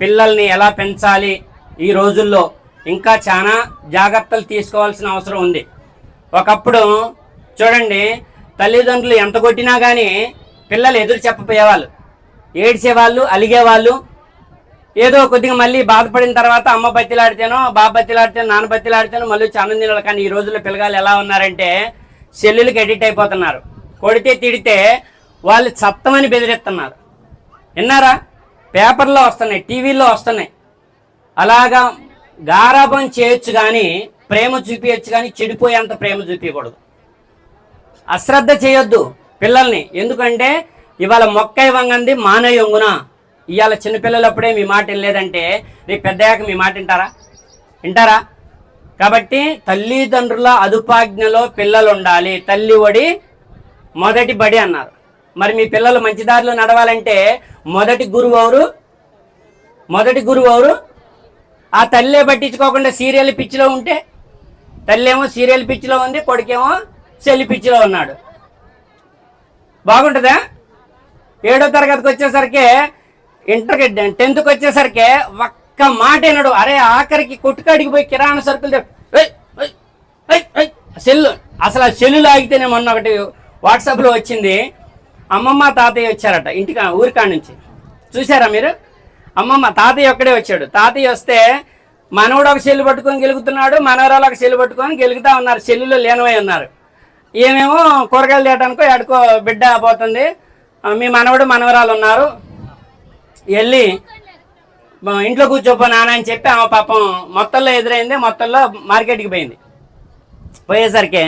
పిల్లల్ని ఎలా పెంచాలి ఈ రోజుల్లో ఇంకా చాలా జాగ్రత్తలు తీసుకోవాల్సిన అవసరం ఉంది. ఒకప్పుడు చూడండి తల్లిదండ్రులు ఎంత కొట్టినా కానీ పిల్లలు ఎదురు చెప్పపోయేవాళ్ళు. ఏడ్చేవాళ్ళు అలిగేవాళ్ళు. ఏదో కొద్దిగా మళ్ళీ బాధపడిన తర్వాత అమ్మ బతిలాడితేనో బాబు బతిలాడితేనో నాన్న బతిలాడితేనో మళ్ళీ ఆనందించాలి కానీ ఈ రోజుల్లో పిల్లగాలు ఎలా ఉన్నారంటే సెల్లులకి ఎడిట్ అయిపోతున్నారు. కొడితే తిడితే వాళ్ళు చత్తమని బెదిరిస్తున్నారు. విన్నారా? పేపర్లో వస్తున్నాయి టీవీలో వస్తున్నాయి. అలాగా గారాభం చేయొచ్చు కానీ ప్రేమ చూపించచ్చు కానీ చెడిపోయేంత ప్రేమ చూపించకూడదు అశ్రద్ధ చేయొద్దు పిల్లల్ని. ఎందుకంటే ఇవాళ మొక్క ఇవ్వంగంది మానవ యొంగున ఇవాళ చిన్నపిల్లలప్పుడే మీ మాట లేదంటే రేపు పెద్దయ్యాక మీ మాట వింటారా? వింటారా? కాబట్టి తల్లిదండ్రుల అదుపాజ్ఞలో పిల్లలు ఉండాలి తల్లి ఒడి మొదటి బడి అన్నారు. మరి మీ పిల్లలు మంచి దారిలో నడవాలంటే మొదటి గురువు ఎవరు? మొదటి గురువు ఎవరు? ఆ తల్లే పట్టించుకోకుండా సీరియల్ పిచ్చిలో ఉంటే తల్లేమో సీరియల్ పిచ్చిలో ఉంది కొడుకేమో సెల్లి పిచ్చిలో ఉన్నాడు. బాగుంటుందా? ఏడో తరగతికి వచ్చేసరికి ఇంటర్కి టెన్త్కి వచ్చేసరికి ఒక్క మాట వినడు. అరే ఆఖరికి కొట్టుకాడికి పోయి కిరాణా సరుకులు సెల్లు. అసలు ఆ సెల్లు ఆగితేనే మొన్న ఒకటి వాట్సాప్లో వచ్చింది. అమ్మమ్మ తాతయ్య వచ్చారట ఇంటికి ఊరికాడ నుంచి. చూసారా మీరు? అమ్మమ్మ తాతయ్య ఒక్కడే వచ్చాడు. తాతయ్య వస్తే మనవడు ఒక సెల్లు పట్టుకొని గెలుగుతున్నాడు మనవరాలు ఒక సెల్లు పట్టుకొని గెలుగుతా ఉన్నారు సెల్లులో లేనవై ఉన్నారు. ఏమేమో కూరగాయలు తేయడానికో ఎడుకో బిడ్డ పోతుంది. మీ మనవడు మనవరాలు ఉన్నారు. వెళ్ళి ఇంట్లో కూర్చోపో నాన్న అని చెప్పి ఆమె పాపం మొత్తంలో ఎదురైంది మొత్తంలో మార్కెట్కి పోయింది. పోయేసరికి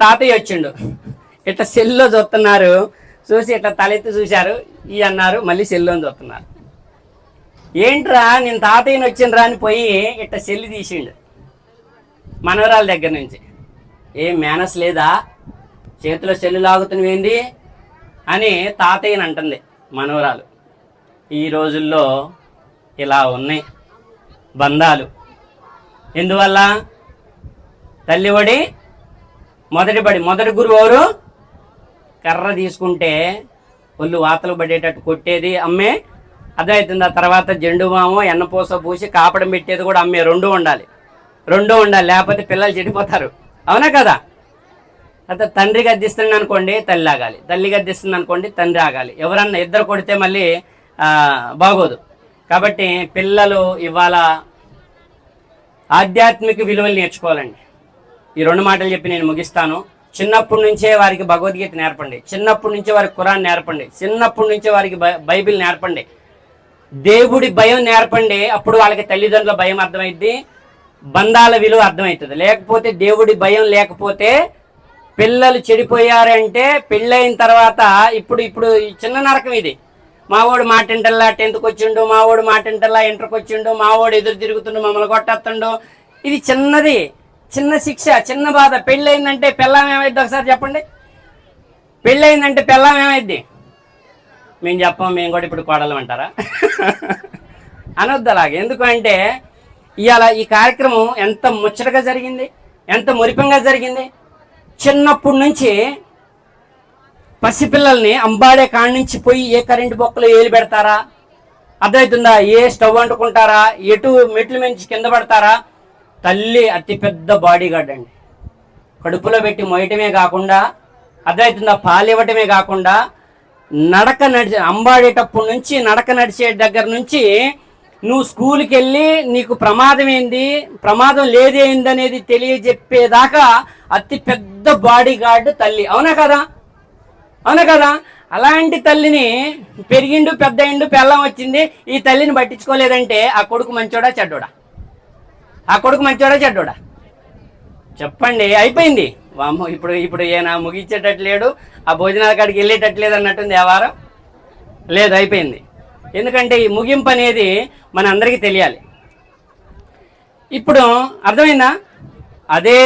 తాతయ్య వచ్చిండు. ఇట్లా సెల్లో చూస్తున్నారు. చూసి ఇట్లా తలెత్తి చూశారు. ఈ అన్నారు మళ్ళీ సెల్లోని చూస్తున్నారు. ఏంట్రా నేను తాతయ్యని వచ్చిండ్రా అని పోయి ఇట్ట సెల్లు తీసిండు. మనవరాల దగ్గర నుంచి. ఏం మేనస్ లేదా? చేతిలో సెల్లు లాగుతున్నవేంది అని తాతయ్యని అంటుంది మనవరాలు. ఈ రోజుల్లో ఇలా ఉన్నాయి బంధాలు. ఎందువల్ల? తల్లి ఒడి మొదటి బడి మొదటి గురువు ఎవరు? కర్ర తీసుకుంటే ఒళ్ళు వాతలు పడేటట్టు కొట్టేది అమ్మే. అర్థమవుతుంది ఆ తర్వాత జెండు మామో ఎన్నపూస పూసి కాపడం పెట్టేది కూడా అమ్మే. రెండు ఉండాలి. రెండు ఉండాలి. లేకపోతే పిల్లలు చెడిపోతారు. అవునా కదా? అయితే తండ్రి గద్దిస్తుంది అనుకోండి తల్లి ఆగాలి. తల్లి గద్దిస్తుంది అనుకోండి తండ్రి ఆగాలి. ఎవరన్నా ఇద్దరు కొడితే మళ్ళీ బాగోదు. కాబట్టి పిల్లలు ఇవాళ ఆధ్యాత్మిక విలువలు నేర్చుకోవాలండి. ఈ రెండు మాటలు చెప్పి నేను ముగిస్తాను. చిన్నప్పటి నుంచే వారికి భగవద్గీత నేర్పండి. చిన్నప్పటి నుంచే వారికి ఖురాన్ నేర్పండి. చిన్నప్పటి నుంచే వారికి బై- బైబిల్ నేర్పండి. దేవుడి భయం నేర్పండి. అప్పుడు వాళ్ళకి తల్లిదండ్రుల భయం అర్థమైద్ది. బంధాల విలువ అర్థమవుతుంది లేకపోతే దేవుడి భయం లేకపోతే పిల్లలు చెడిపోయారంటే పెళ్ళైన తర్వాత ఇప్పుడు ఇప్పుడు చిన్న నరకం ఇది. మావోడు మాటింటల్లా టెన్త్కి వచ్చిండు మావోడు మాటింటల్లా ఇంటర్కి వచ్చిండు మావోడు ఎదురు తిరుగుతుండు మమ్మల్ని కొట్టేస్తుండు. ఇది చిన్నది. చిన్న శిక్ష చిన్న బాధ. పెళ్ళయిందంటే పెళ్ళాం ఏమైద్ది ఒకసారి చెప్పండి? పెళ్ళయిందంటే పెళ్ళాం ఏమైద్ది? మేము చెప్పం మేము కూడా ఇప్పుడు కోడలు అంటారా? అనొద్దు అలాగే. ఎందుకంటే ఇవాళ ఈ కార్యక్రమం ఎంత ముచ్చటగా జరిగింది ఎంత మురిపంగా జరిగింది. చిన్నప్పటి నుంచి పసిపిల్లల్ని అంబాడే కాడి నుంచి పోయి ఏ కరెంటు బొక్కలు ఏలు పెడతారా? అర్థమవుతుందా ఏ స్టవ్ అంటుకుంటారా? ఎటు మెట్లు మించి కింద పడతారా? తల్లి అతిపెద్ద బాడీ గార్డ్ అండి. కడుపులో పెట్టి మొయటమే కాకుండా అర్థమవుతుందా? పాలు ఇవ్వటమే కాకుండా నడక నడిచే అంబాడేటప్పటి నుంచి నడక నడిచే దగ్గర నుంచి నువ్వు స్కూల్కి వెళ్ళి నీకు ప్రమాదం ఏంది? ప్రమాదం లేదేంది అనేది తెలియజెప్పేదాకా అతి పెద్ద బాడీ గార్డ్ తల్లి. అవునా కదా? అవునా కదా? అలాంటి తల్లిని పెరిగిండు పెద్ద పెళ్ళం వచ్చింది ఈ తల్లిని పట్టించుకోలేదంటే ఆ కొడుకు మంచోడా చెడ్డోడా? ఆ కొడుకు మంచోడా చెడ్డోడా? చెప్పండి అయిపోయింది. వామ్మో ఇప్పుడు ఇప్పుడు ఈయన ముగించేటట్టు లేడు ఆ భోజనాల కాడికి వెళ్ళేటట్టు లేదు అన్నట్టుంది ఆ లేదు అయిపోయింది. ఎందుకంటే ఈ ముగింపు అనేది మన అందరికీ తెలియాలి. ఇప్పుడు అర్థమైందా? అదే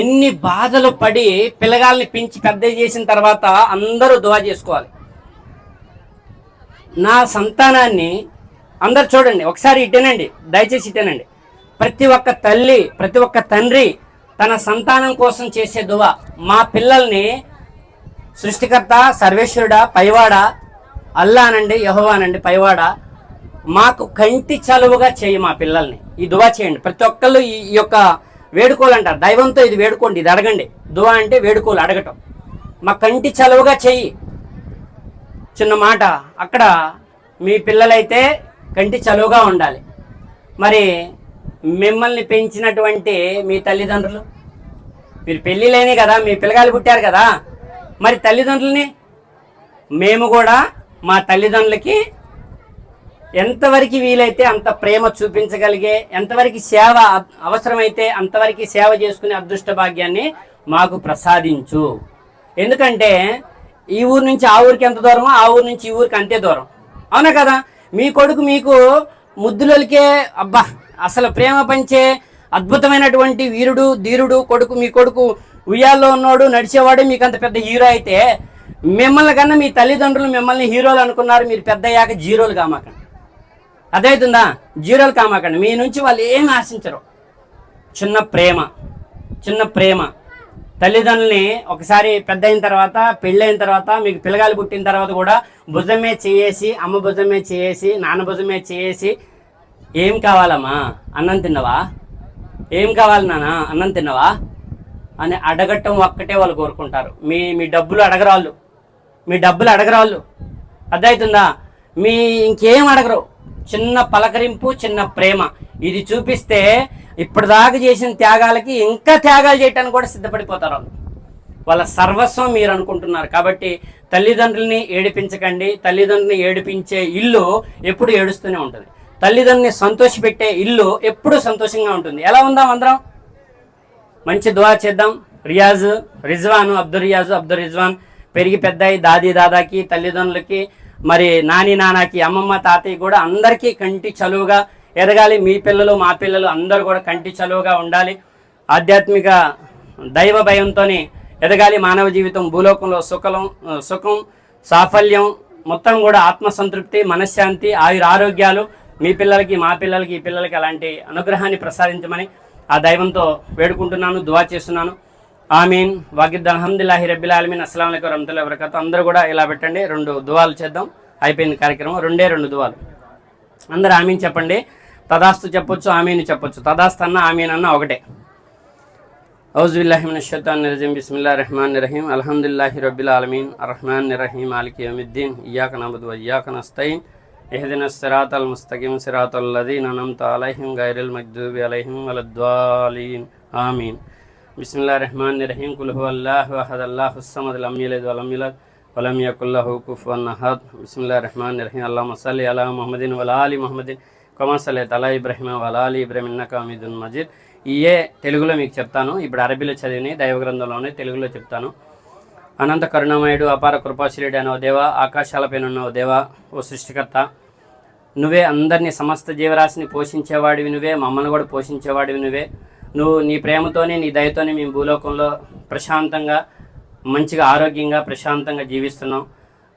ఎన్ని బాధలు పడి పిల్లగాల్ని పెంచి పెద్ద చేసిన తర్వాత అందరూ దువా చేసుకోవాలి. నా సంతానాన్ని అందరు చూడండి ఒకసారి ఇటేనండి దయచేసి ఇటేనండి. ప్రతి ఒక్క తల్లి ప్రతి ఒక్క తండ్రి తన సంతానం కోసం చేసే దువ. మా పిల్లల్ని సృష్టికర్త సర్వేశ్వరుడా పైవాడ అల్లానండి యహోవానండి పైవాడ మాకు కంటి చలువుగా చేయి మా పిల్లల్ని. ఈ దువా చేయండి. ప్రతి ఒక్కళ్ళు ఈ ఈ యొక్క వేడుకోలు అంటారు. దైవంతో ఇది వేడుకోండి ఇది అడగండి. దువా అంటే వేడుకోలు అడగటం. మా కంటి చలువుగా చెయ్యి చిన్న మాట. అక్కడ మీ పిల్లలైతే కంటి చలువుగా ఉండాలి. మరి మిమ్మల్ని పెంచినటువంటి మీ తల్లిదండ్రులు? మీరు పెళ్ళి లేని కదా మీ పిల్లగాలు పుట్టారు కదా మరి తల్లిదండ్రులని మేము కూడా మా తల్లిదండ్రులకి ఎంతవరకు వీలైతే అంత ప్రేమ చూపించగలిగే ఎంతవరకు సేవ అవసరమైతే అంతవరకు సేవ చేసుకునే అదృష్ట భాగ్యాన్ని మాకు ప్రసాదించు. ఎందుకంటే ఈ ఊరు నుంచి ఆ ఊరికి ఎంత దూరమో ఆ ఊరు నుంచి ఈ ఊరికి అంతే దూరం. అవునా కదా? మీ కొడుకు మీకు ముద్దులకే అబ్బా అసలు ప్రేమ పంచే అద్భుతమైనటువంటి వీరుడు ధీరుడు కొడుకు మీ కొడుకు ఉయ్యాల్లో ఉన్నాడు నడిచేవాడు మీకు అంత పెద్ద హీరో అయితే మిమ్మల్ని కన్నా మీ తల్లిదండ్రులు మిమ్మల్ని హీరోలు అనుకున్నారు మీరు పెద్ద అయ్యాక జీరోలు కామాకండి. అదైతుందా జీరోలు కామాకండి. మీ నుంచి వాళ్ళు ఏం ఆశించరు. చిన్న ప్రేమ చిన్న ప్రేమ. తల్లిదండ్రుల్ని ఒకసారి పెద్ద అయిన తర్వాత పెళ్ళైన తర్వాత మీకు పిల్లగాలు పుట్టిన తర్వాత కూడా భుజమే చేసి అమ్మ భుజమే చేసి నాన్న భుజమే చేసి ఏం కావాలమ్మా? అన్నం తిన్నవా? ఏం కావాలి నాన్న అన్నం తిన్నవా? అని అడగటం ఒక్కటే వాళ్ళు కోరుకుంటారు. మీ మీ డబ్బులు అడగరాళ్ళు. మీ డబ్బులు అడగరాళ్ళు. అర్థమవుతుందా? మీ ఇంకేం అడగరు. చిన్న పలకరింపు చిన్న ప్రేమ. ఇది చూపిస్తే ఇప్పటిదాకా చేసిన త్యాగాలకి ఇంకా త్యాగాలు చేయటానికి కూడా సిద్ధపడిపోతారు వాళ్ళు. వాళ్ళ సర్వస్వం మీరు అనుకుంటున్నారు. కాబట్టి తల్లిదండ్రుల్ని ఏడిపించకండి. తల్లిదండ్రుల్ని ఏడిపించే ఇల్లు ఎప్పుడు ఏడుస్తూనే ఉంటుంది. తల్లిదండ్రుని సంతోషపెట్టే ఇల్లు ఎప్పుడూ సంతోషంగా ఉంటుంది. ఎలా ఉందాం అందరం? మంచి దువా చేద్దాం. రియాజ్ రిజ్వాన్ అబ్దుల్ రియాజ్ అబ్దుల్ రిజ్వాన్. పెరిగి పెద్దాయి దాది దాదాకి తల్లిదండ్రులకి మరి నాని నానాకి అమ్మమ్మ తాతయ్య కూడా అందరికీ కంటి చలువుగా ఎదగాలి. మీ పిల్లలు మా పిల్లలు అందరూ కూడా కంటి చలువుగా ఉండాలి. ఆధ్యాత్మిక దైవ భయంతో ఎదగాలి. మానవ జీవితం భూలోకంలో సుఖం సుఖం సాఫల్యం మొత్తం కూడా ఆత్మసంతృప్తి మనశ్శాంతి ఆయుర ఆరోగ్యాలు మీ పిల్లలకి మా పిల్లలకి ఈ పిల్లలకి అలాంటి అనుగ్రహాన్ని ప్రసాదించమని ఆ దైవంతో వేడుకుంటున్నాను దువా చేస్తున్నాను. ఆమీన్. వాకిద్ అల్హమ్దుల్లాహి రబ్బిల్ ఆలమీన్. అస్సలం అయికం రహమతుల్లాహి వరకత్ అందరూ కూడా ఇలా పెట్టండి. రెండు దువాలు చేద్దాం. అయిపోయింది కార్యక్రమం. రెండే రెండు దువాలు. అందరూ ఆమీన్ చెప్పండి. తదాస్తు చెప్పొచ్చు ఆమీన్ చెప్పొచ్చు. తదాస్తు అన్న ఆమీన్ అన్న ఒకటే. ఔజుబిల్లాహిమిన షైతాన్ రజీం బిస్మిల్లా రహమాన్ రహీం అల్హమ్దుల్లాహి రబ్బిల్ ఆలమీన్. అర్రహమాన్ రహీం అలికి అమిద్దీన్ ఇయాక నబుద్ ఇయ్యాక నస్తయిన్. ఎహదిన సిరాతల్ ముస్తకిం సిరాతల్ లదీన్ అనంత అలైహిం గైరుల్ మజ్దూబి అలైహిం వలద్వాలీన్ ఆమీన్ బిస్మిల్లా రహమాన్ రహీం కుల్ హు అల్లాహ్ అహద్ అల్లాహు సమద్ లం యలిద్ వలం యూలద్ వలం యకుల్ లహు కుఫువన్ అహద్ బిస్మిల్లా రహమాన్ రహీం అల్లా సల్లి అలా ముహమ్మదిన్ వలా ఆలి ముహమ్మదిన్ కమా సల్లే తలా ఇబ్రహీం వలా ఇబ్రహీం ఇన్నక హమీదున్ మజీద్ ఇయే తెలుగులో మీకు చెప్తాను. ఇప్పుడు అరబీలో చదివిని దైవ గ్రంథంలోనే తెలుగులో చెప్తాను. అనంత కరుణమయుడు అపార కృపాశ్రీయుడు అనే ఓ దేవ ఆకాశాలపైన ఉన్న ఓ దేవ ఓ సృష్టికర్త. నువ్వే అందరినీ సమస్త జీవరాశిని పోషించేవాడివి నువ్వే మమ్మల్ని కూడా పోషించేవాడివి నువ్వే. నువ్వు నీ ప్రేమతోనే నీ దయతోనే మేము భూలోకంలో ప్రశాంతంగా మంచిగా ఆరోగ్యంగా ప్రశాంతంగా జీవిస్తున్నాం.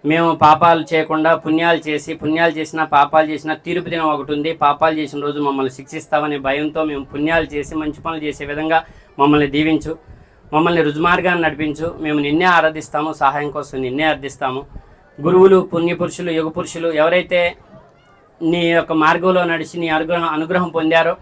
మేము పాపాలు చేయకుండా పుణ్యాలు చేసి పుణ్యాలు చేసినా పాపాలు చేసినా తీర్పు దినం ఒకటి ఉంది. పాపాలు చేసిన రోజు మమ్మల్ని శిక్షిస్తామనే భయంతో మేము పుణ్యాలు చేసి మంచి పనులు చేసే విధంగా మమ్మల్ని దీవించు. మమ్మల్ని రుజుమార్గాన్ని నడిపించు. మేము నిన్నే ఆరాధిస్తాము సహాయం కోసం నిన్నే అర్థిస్తాము గురువులు పుణ్యపురుషులు యుగ పురుషులు ఎవరైతే నీ యొక్క మార్గంలో నడిచి నీ అనుగ్రహం అనుగ్రహం పొందారో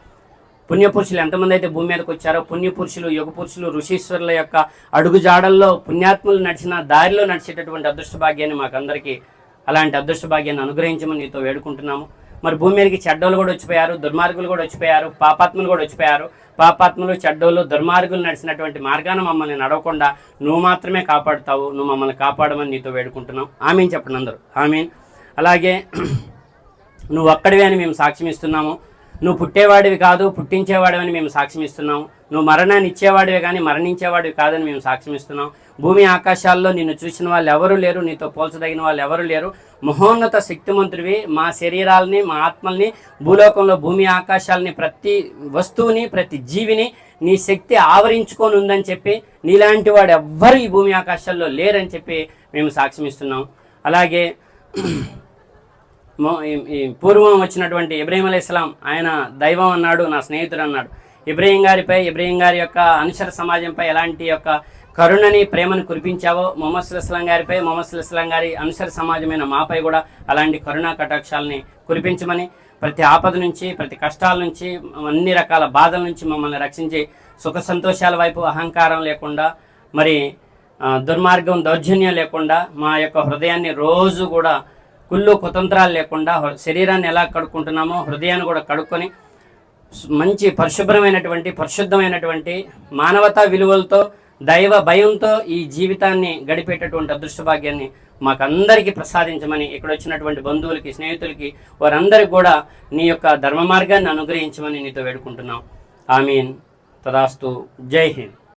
పుణ్యపురుషులు ఎంతమంది అయితే భూమి మీదకి వచ్చారో పుణ్యపురుషులు యుగ పురుషులు ఋషీశ్వరుల యొక్క అడుగుజాడల్లో పుణ్యాత్ములు నడిచిన దారిలో నడిచేటటువంటి అదృష్ట భాగ్యాన్ని మాకందరికీ అలాంటి అదృష్ట భాగ్యాన్ని అనుగ్రహించమని నీతో వేడుకుంటున్నాము. మరి భూమి మీదకి చెడ్డోళ్ళు కూడా వచ్చిపోయారు దుర్మార్గులు కూడా వచ్చిపోయారు పాపాత్ములు కూడా వచ్చిపోయారు. పాపాత్ములు చెడ్డోళ్ళు దుర్మార్గులు నడిచినటువంటి మార్గాన మమ్మల్ని నడవకుండా నువ్వు మాత్రమే కాపాడుతావు నువ్వు మమ్మల్ని కాపాడమని నీతో వేడుకుంటున్నాం. ఆమెన్ చెప్పండి అందరూ. ఆమెన్. అలాగే నువ్వు ఒక్కడివే అని మేము సాక్ష్యం ఇస్తున్నాము. నువ్వు పుట్టేవాడివి కాదు పుట్టించేవాడివని మేము సాక్ష్యం ఇస్తున్నాము. నువ్వు మరణాన్ని ఇచ్చేవాడివే కానీ మరణించేవాడివి కాదని మేము సాక్ష్యం ఇస్తున్నాం. భూమి ఆకాశాల్లో నిన్ను చూసిన వాళ్ళు ఎవరూ లేరు నీతో పోల్చదగిన వాళ్ళు ఎవరూ లేరు. మహోన్నత శక్తిమంతుడివి మా శరీరాలని మా ఆత్మల్ని భూలోకంలో భూమి ఆకాశాలని ప్రతి వస్తువుని ప్రతి జీవిని నీ శక్తి ఆవరించుకొని ఉందని చెప్పి నీలాంటి వాడు ఎవ్వరు ఈ భూమి ఆకాశాల్లో లేరని చెప్పి మేము సాక్ష్యం ఇస్తున్నాం. అలాగే పూర్వం వచ్చినటువంటి ఇబ్రహీం అలీ ఇస్లాం ఆయన దైవం అన్నాడు నా స్నేహితుడు అన్నాడు. ఇబ్రహీం గారిపై ఇబ్రహీం గారి యొక్క అనుసర సమాజంపై ఎలాంటి యొక్క కరుణని ప్రేమను కురిపించావో మొహమ్మద్ సుల్లాం గారిపై మొహమ్మద్ సుల్లాం గారి అనుసర సమాజమైన మాపై కూడా అలాంటి కరుణా కటాక్షాలని కురిపించమని ప్రతి ఆపద నుంచి ప్రతి కష్టాల నుంచి అన్ని రకాల బాధల నుంచి మమ్మల్ని రక్షించి సుఖ సంతోషాల వైపు అహంకారం లేకుండా మరి దుర్మార్గం దౌర్జన్యం లేకుండా మా యొక్క హృదయాన్ని రోజు కూడా కుళ్ళు కుతంత్రాలు లేకుండా శరీరాన్ని ఎలా కడుక్కుంటున్నామో హృదయాన్ని కూడా కడుక్కొని మంచి పరిశుభ్రమైనటువంటి పరిశుద్ధమైనటువంటి మానవతా విలువలతో దైవ భయంతో ఈ జీవితాన్ని గడిపేటటువంటి అదృష్టభాగ్యాన్ని మాకందరికీ ప్రసాదించమని ఇక్కడ వచ్చినటువంటి బంధువులకి స్నేహితులకి వారందరికి కూడా నీ యొక్క ధర్మ మార్గాన్ని అనుగ్రహించమని నీతో వేడుకుంటున్నాం. ఆమీన్. తదాస్తు. జై హింద్.